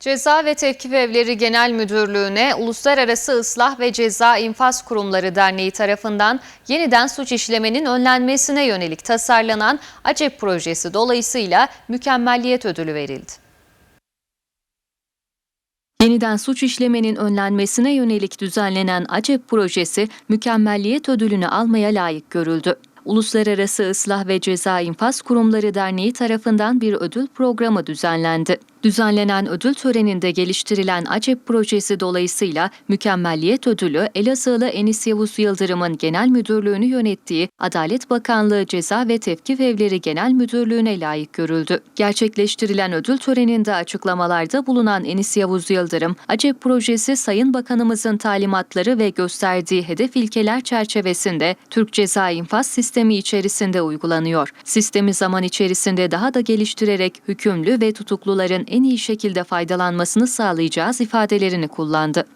Ceza ve Tevkif Evleri Genel Müdürlüğü'ne Uluslararası Islah ve Ceza İnfaz Kurumları Derneği tarafından yeniden suç işlemenin önlenmesine yönelik tasarlanan ACEP projesi dolayısıyla mükemmelliyet ödülü verildi. Yeniden suç işlemenin önlenmesine yönelik düzenlenen ACEP projesi mükemmelliyet ödülünü almaya layık görüldü. Uluslararası Islah ve Ceza İnfaz Kurumları Derneği tarafından bir ödül programı düzenlendi. Düzenlenen ödül töreninde geliştirilen ACEP projesi dolayısıyla mükemmelliyet ödülü Elazığlı Enis Yavuz Yıldırım'ın genel müdürlüğünü yönettiği Adalet Bakanlığı Ceza ve Tevkif Evleri Genel Müdürlüğü'ne layık görüldü. Gerçekleştirilen ödül töreninde açıklamalarda bulunan Enis Yavuz Yıldırım, ACEP projesi Sayın Bakanımızın talimatları ve gösterdiği hedef ilkeler çerçevesinde Türk Ceza İnfaz Sistemi içerisinde uygulanıyor. Sistemi zaman içerisinde daha da geliştirerek hükümlü ve tutukluların en iyi şekilde faydalanmasını sağlayacağız ifadelerini kullandı.